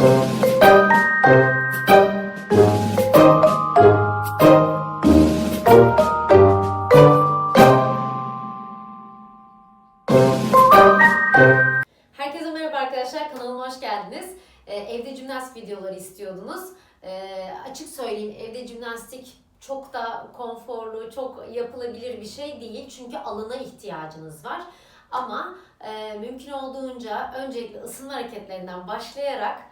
Herkese merhaba arkadaşlar, kanalıma hoş geldiniz. Ee, evde jimnastik videoları istiyordunuz. Ee, açık söyleyeyim, evde jimnastik çok da konforlu, çok yapılabilir bir şey değil. Çünkü alana ihtiyacınız var. Ama e, mümkün olduğunca öncelikle ısınma hareketlerinden başlayarak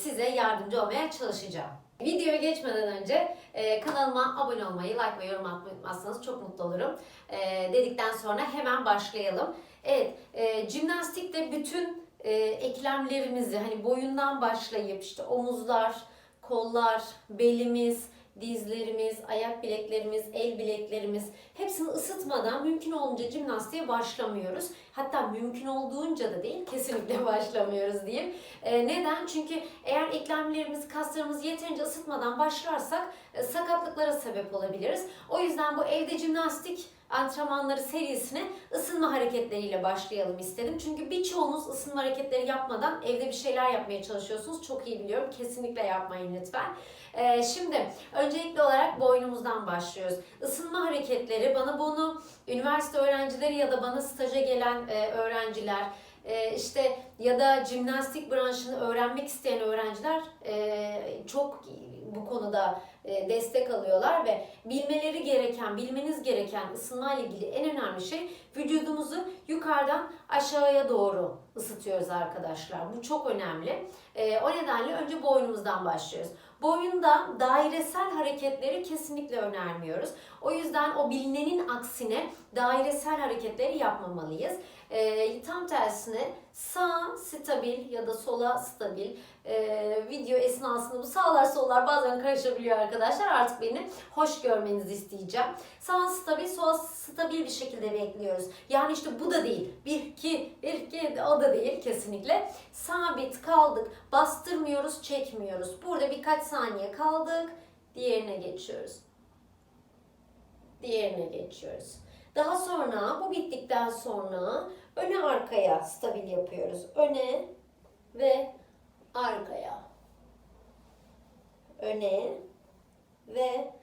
size yardımcı olmaya çalışacağım. Videoya geçmeden önce e, kanalıma abone olmayı, like ve yorum atmayı unutmazsanız çok mutlu olurum. E, dedikten sonra hemen başlayalım. Evet, e, jimnastikte bütün e, eklemlerimizi hani boyundan başlayıp işte omuzlar, kollar, belimiz, dizlerimiz, ayak bileklerimiz, el bileklerimiz hepsini ısıtmadan mümkün olunca jimnastiğe başlamıyoruz. Hatta mümkün olduğunca da değil kesinlikle başlamıyoruz diyeyim. E, neden? Çünkü eğer eklemlerimiz, kaslarımızı yeterince ısıtmadan başlarsak e, sakatlıklara sebep olabiliriz. O yüzden bu evde jimnastik antrenmanları serisine ısınma hareketleriyle başlayalım istedim. Çünkü birçoğunuz ısınma hareketleri yapmadan evde bir şeyler yapmaya çalışıyorsunuz. Çok iyi biliyorum. Kesinlikle yapmayın lütfen. Ee, şimdi öncelikli olarak boynumuzdan başlıyoruz. Isınma hareketleri bana bunu üniversite öğrencileri ya da bana staja gelen e, öğrenciler e, işte ya da jimnastik branşını öğrenmek isteyen öğrenciler e, çok bu konuda e, destek alıyorlar ve bilmeleri gereken, bilmeniz gereken ısınma ile ilgili en önemli şey vücudumuzu yukarıdan aşağıya doğru ısıtıyoruz arkadaşlar. Bu çok önemli. E, o nedenle önce boynumuzdan başlıyoruz. Boyunda dairesel hareketleri kesinlikle önermiyoruz. O yüzden o bilinenin aksine dairesel hareketleri yapmamalıyız. E, tam tersine sağ stabil ya da sola stabil e, video esnasında bu sağlar sollar bazen karışabiliyor arkadaşlar. Artık beni hoş görmenizi isteyeceğim. Sağ stabil, sol stabil bir şekilde bekliyoruz. Yani işte bu da değil. Bir, iki, bir, iki o da değil kesinlikle. Sabit kaldık. Bastırmıyoruz, çekmiyoruz. Burada birkaç saniye kaldık. Diğerine geçiyoruz. Diğerine geçiyoruz. Daha sonra bu bittikten sonra öne arkaya stabil yapıyoruz. Öne ve arkaya. Öne ve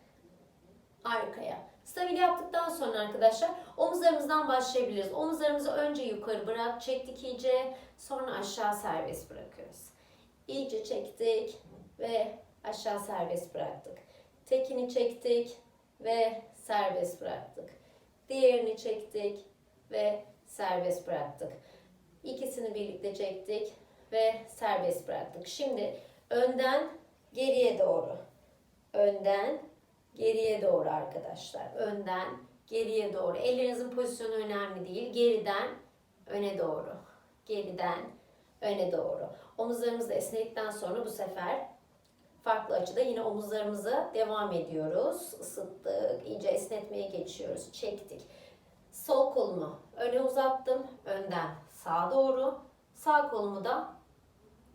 arkaya. Stabil yaptıktan sonra arkadaşlar omuzlarımızdan başlayabiliriz. Omuzlarımızı önce yukarı bırak, çektik iyice. Sonra aşağı serbest bırakıyoruz. İyice çektik ve aşağı serbest bıraktık. Tekini çektik ve serbest bıraktık. Diğerini çektik ve serbest bıraktık. İkisini birlikte çektik ve serbest bıraktık. Şimdi önden geriye doğru. Önden geriye doğru arkadaşlar. Önden geriye doğru. Ellerinizin pozisyonu önemli değil. Geriden öne doğru. Geriden öne doğru. Omuzlarımızı esnedikten sonra bu sefer farklı açıda yine omuzlarımızı devam ediyoruz. Isıttık. iyice esnetmeye geçiyoruz. Çektik. Sol kolumu öne uzattım. Önden sağa doğru. Sağ kolumu da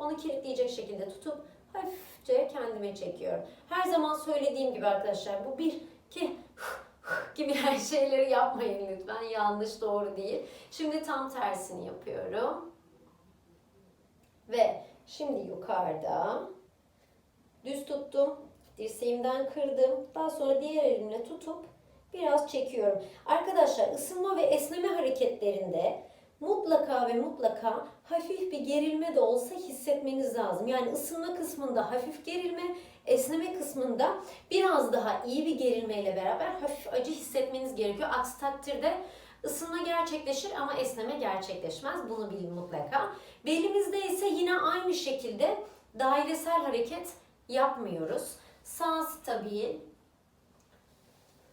onu kilitleyecek şekilde tutup hafifçe kendime çekiyorum. Her zaman söylediğim gibi arkadaşlar bu bir, iki gibi her şeyleri yapmayın lütfen. Yanlış doğru değil. Şimdi tam tersini yapıyorum. Ve şimdi yukarıda düz tuttum. Dirseğimden kırdım. Daha sonra diğer elimle tutup biraz çekiyorum. Arkadaşlar ısınma ve esneme hareketlerinde mutlaka ve mutlaka hafif bir gerilme de olsa hissetmeniz lazım. Yani ısınma kısmında hafif gerilme, esneme kısmında biraz daha iyi bir gerilmeyle beraber hafif acı hissetmeniz gerekiyor. Aksi takdirde ısınma gerçekleşir ama esneme gerçekleşmez. Bunu bilin mutlaka. Belimizde ise yine aynı şekilde dairesel hareket yapmıyoruz. Sağ stabil,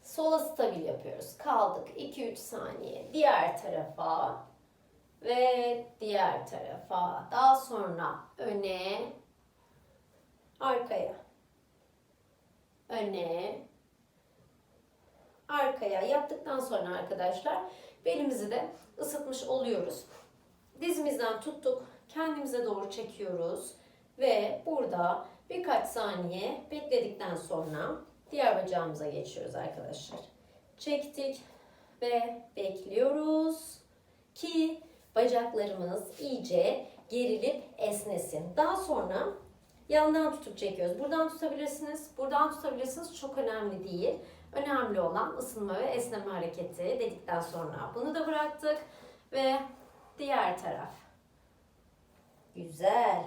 sola stabil yapıyoruz. Kaldık 2-3 saniye. Diğer tarafa ve diğer tarafa. Daha sonra öne, arkaya. Öne, arkaya yaptıktan sonra arkadaşlar belimizi de ısıtmış oluyoruz. Dizimizden tuttuk, kendimize doğru çekiyoruz ve burada birkaç saniye bekledikten sonra diğer bacağımıza geçiyoruz arkadaşlar. Çektik ve bekliyoruz ki bacaklarımız iyice gerilip esnesin. Daha sonra yandan tutup çekiyoruz. Buradan tutabilirsiniz, buradan tutabilirsiniz. Çok önemli değil. Önemli olan ısınma ve esneme hareketi dedikten sonra bunu da bıraktık ve diğer taraf. Güzel.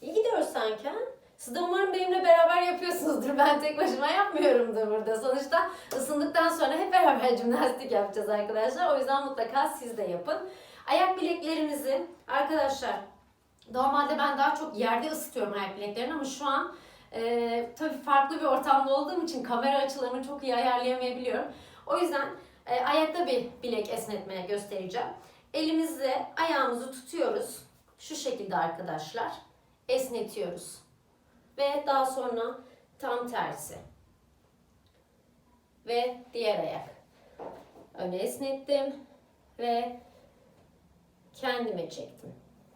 İyi gidiyoruz sanki. Siz de umarım benimle beraber yapıyorsunuzdur. Ben tek başıma yapmıyorumdur burada. Sonuçta ısındıktan sonra hep beraber jimnastik yapacağız arkadaşlar. O yüzden mutlaka siz de yapın. Ayak bileklerimizi arkadaşlar normalde ben daha çok yerde ısıtıyorum ayak bileklerini ama şu an e, tabii farklı bir ortamda olduğum için kamera açılarını çok iyi ayarlayamayabiliyorum. O yüzden e, ayakta bir bilek esnetmeye göstereceğim. Elimizle ayağımızı tutuyoruz. Şu şekilde arkadaşlar. Esnetiyoruz. Ve daha sonra tam tersi. Ve diğer ayak. Öne esnettim ve kendime çektim.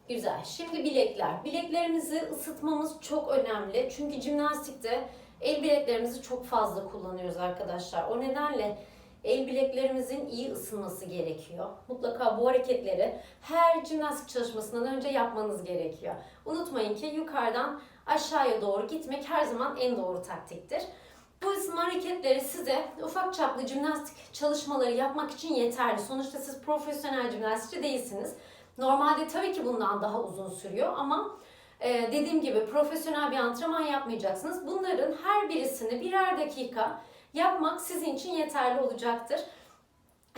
Güzel. Şimdi bilekler. Bileklerimizi ısıtmamız çok önemli. Çünkü jimnastikte el bileklerimizi çok fazla kullanıyoruz arkadaşlar. O nedenle el bileklerimizin iyi ısınması gerekiyor. Mutlaka bu hareketleri her jimnastik çalışmasından önce yapmanız gerekiyor. Unutmayın ki yukarıdan aşağıya doğru gitmek her zaman en doğru taktiktir. Bu ısınma hareketleri size ufak çaplı jimnastik çalışmaları yapmak için yeterli. Sonuçta siz profesyonel jimnastikçi değilsiniz. Normalde tabii ki bundan daha uzun sürüyor ama e, dediğim gibi profesyonel bir antrenman yapmayacaksınız. Bunların her birisini birer dakika yapmak sizin için yeterli olacaktır.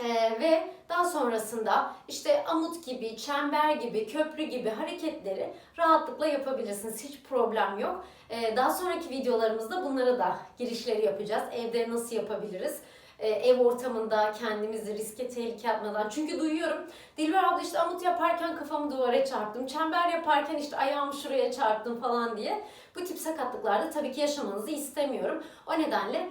Ee, ve daha sonrasında işte amut gibi, çember gibi, köprü gibi hareketleri rahatlıkla yapabilirsiniz. Hiç problem yok. Ee, daha sonraki videolarımızda bunlara da girişleri yapacağız. Evde nasıl yapabiliriz? Ee, ev ortamında kendimizi riske tehlike atmadan. Çünkü duyuyorum Dilber abla işte amut yaparken kafamı duvara çarptım. Çember yaparken işte ayağımı şuraya çarptım falan diye. Bu tip sakatlıklarda tabii ki yaşamanızı istemiyorum. O nedenle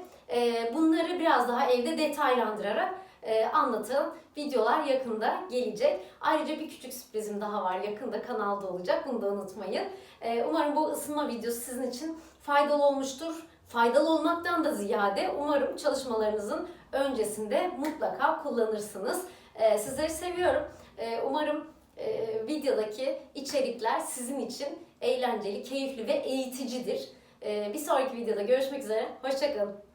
bunları biraz daha evde detaylandırarak e, anlatan videolar yakında gelecek. Ayrıca bir küçük sürprizim daha var. Yakında kanalda olacak. Bunu da unutmayın. E, umarım bu ısınma videosu sizin için faydalı olmuştur. Faydalı olmaktan da ziyade umarım çalışmalarınızın öncesinde mutlaka kullanırsınız. E, sizleri seviyorum. Umarım e, videodaki içerikler sizin için eğlenceli, keyifli ve eğiticidir. Bir sonraki videoda görüşmek üzere. Hoşçakalın.